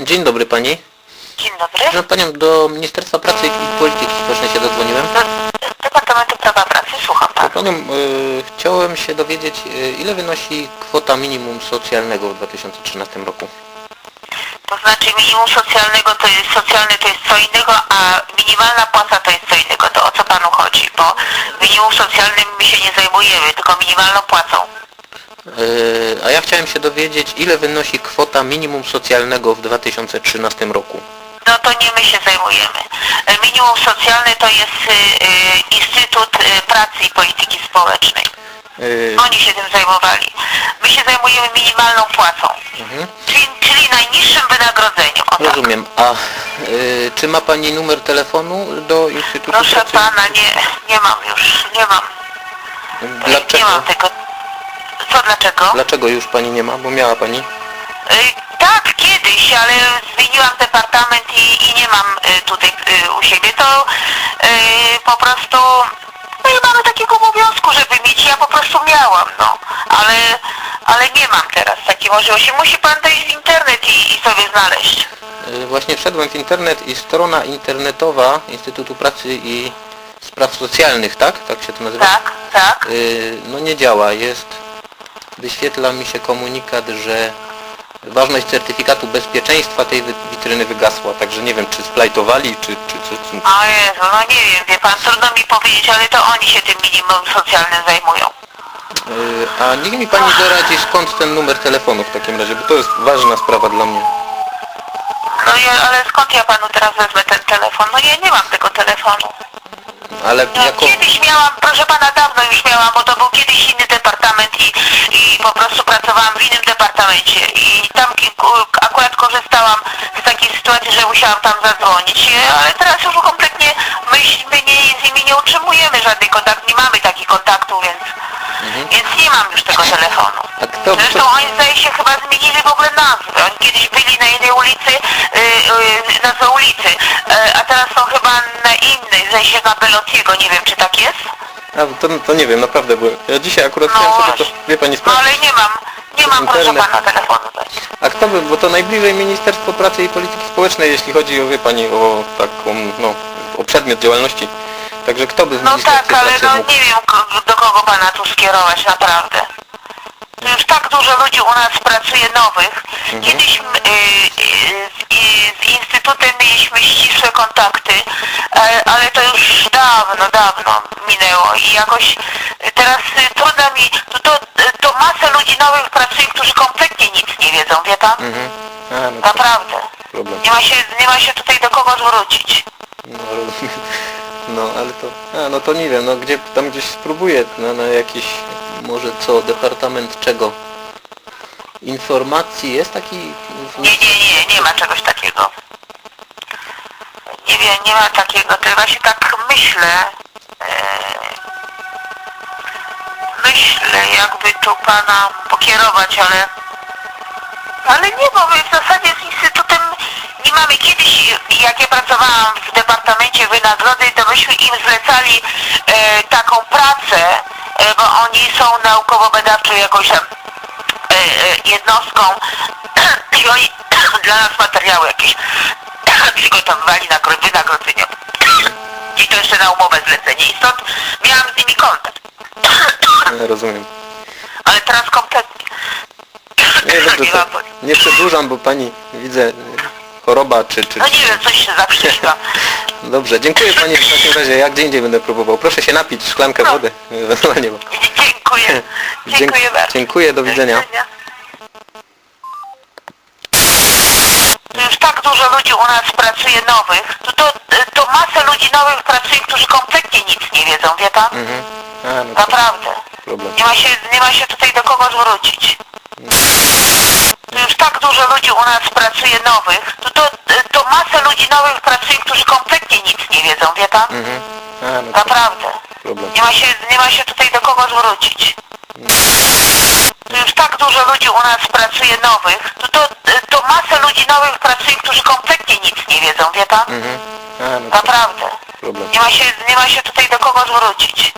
Dzień dobry pani. Dzień dobry. Proszę panią, do Ministerstwa Pracy i Polityki Społecznej się dodzwoniłem. Do Departamentu Prawa Pracy, słucham Proszę pan. panią, y, chciałem się dowiedzieć, y, ile wynosi kwota minimum socjalnego w 2013 roku. To znaczy minimum socjalnego to jest socjalne to jest co innego, a minimalna płaca to jest co innego. To o co panu chodzi? Bo minimum socjalnym my się nie zajmujemy, tylko minimalną płacą. Y, A ja chciałem się dowiedzieć, ile wynosi kwota minimum socjalnego w 2013 roku. No to nie my się zajmujemy. E, Minimum socjalne to jest y, Instytut Pracy i Polityki Społecznej. Oni się tym zajmowali. My się zajmujemy minimalną płacą, mhm. czyli, czyli najniższym wynagrodzeniem. O tak. Rozumiem. A y, czy ma pani numer telefonu do Instytutu Proszę Pracy? pana, nie, nie mam już, nie mam. Nie Dlaczego? mam tego. Co dlaczego? Dlaczego już pani nie ma? Bo miała pani. Y, tak, kiedyś, ale zmieniłam departament i, i nie mam y, tutaj y, u siebie. To y, po prostu no nie mamy takiego obowiązku, żeby mieć. Ja po prostu miałam, no. Ale, ale nie mam teraz takiej możliwości. Musi pan wejść w internet i, i sobie znaleźć. Y, Właśnie wszedłem w internet i strona internetowa Instytutu Pracy i Spraw Socjalnych, tak? Tak się to nazywa? Tak, tak. Y, No nie działa, jest... Wyświetla mi się komunikat, że ważność certyfikatu bezpieczeństwa tej witryny wygasła, także nie wiem czy splajtowali, czy... czy, czy, czy... O Jezu, no nie wiem, wie pan, trudno mi powiedzieć, ale to oni się tym minimum socjalnym zajmują. Y, A niech mi Pani doradzi skąd ten numer telefonu w takim razie, bo to jest ważna sprawa dla mnie. No ja, ale skąd ja panu teraz wezmę ten telefon? No ja nie mam tego telefonu. Ale No, jako... Kiedyś miałam, proszę pana, dawno już miałam, bo to był kiedyś inny departament i, i po prostu pracowałam w innym departamencie i tam akurat korzystałam z takiej sytuacji, że musiałam tam zadzwonić, ale teraz już kompletnie my, nie, z nimi nie utrzymujemy żadnych kontaktów, nie mamy takich kontaktów, więc, Mhm. więc nie mam już tego telefonu. A kto... Zresztą oni zdaje się chyba zmienili w ogóle nazwę. Oni kiedyś byli na jednej ulicy, yy, yy, nazwę ulicy, yy, na innej, zdaje się na Belotiego, nie wiem czy tak jest. A, to, to nie wiem, naprawdę, bo ja dzisiaj akurat No chciałem sobie to, właśnie. wie Pani, No sprawdzić. ale nie mam, nie mam proszę Internet. pana telefonu. A kto by, bo to najbliżej Ministerstwo Pracy i Polityki Społecznej, jeśli chodzi o, wie Pani, o taką, no, o przedmiot działalności. Także kto by w No Ministerstwie tak, ale Pracy no mógł... nie wiem ko- do kogo pana tu skierować naprawdę. To Już tak dużo ludzi u nas pracuje nowych. Mhm. Kiedyś m, y, y, z, y, z Instytutem mieliśmy ścisłe kontakty, ale, ale to już dawno, dawno minęło i jakoś y, teraz y, trudno mi, to, to, to masę ludzi nowych pracuje, którzy kompletnie nic nie wiedzą, wie pan? Mhm. A, no Naprawdę. problem. Nie ma się, nie ma się tutaj do kogo zwrócić. No. No, ale to... A, no to nie wiem, no gdzie, tam gdzieś spróbuję, na, na jakiś, może co, departament czego? Informacji jest taki... Nie, nie, nie, nie ma czegoś takiego. Nie nie ma takiego, to właśnie tak myślę. e, myślę, jakby tu pana pokierować, ale... Ale nie, bo w zasadzie z Instytutem nie mamy. Kiedyś, jak ja pracowałam w Departamencie Wynagrody, to myśmy im zlecali e, taką pracę, e, bo oni są naukowo-badawczą jakąś tam e, e, jednostką i oni dla nas materiały jakieś przygotowywali na gro- wynagrodzenia. I to jeszcze na umowę zlecenie. I stąd miałam z nimi kontakt. Ja rozumiem. Ale teraz kompletnie. Nie, dobrze, Nie to mam- nie przedłużam, bo Pani, widzę, choroba czy... czy... No nie wiem, coś się zaprzeliła. Dobrze, dziękuję Pani w takim razie, jak gdzie indziej będę próbował. Proszę się napić, szklankę No. wody. Ewentualnie. Dziękuję. Dziękuję Dzięk- bardzo. Dziękuję, do widzenia. To już tak dużo ludzi u nas pracuje nowych, to, to, to masę ludzi nowych pracuje, którzy kompletnie nic nie wiedzą, wie pan? Mhm. A, no Naprawdę. problem. Nie ma się, nie ma się tutaj do kogo zwrócić. To już tak dużo ludzi u nas pracuje nowych, to, to, to masę ludzi nowych pracuje, którzy kompletnie nic nie wiedzą, wie pan? Mhm. A, no Naprawdę. problem. Nie ma się, nie ma się tutaj do kogo zwrócić. To już tak dużo ludzi u nas pracuje nowych, to, to, ludzi nowych pracuje, którzy kompletnie nic nie wiedzą, wie pan? Mhm. A, no to Naprawdę. problem. Nie ma się, nie ma się tutaj do kogo zwrócić.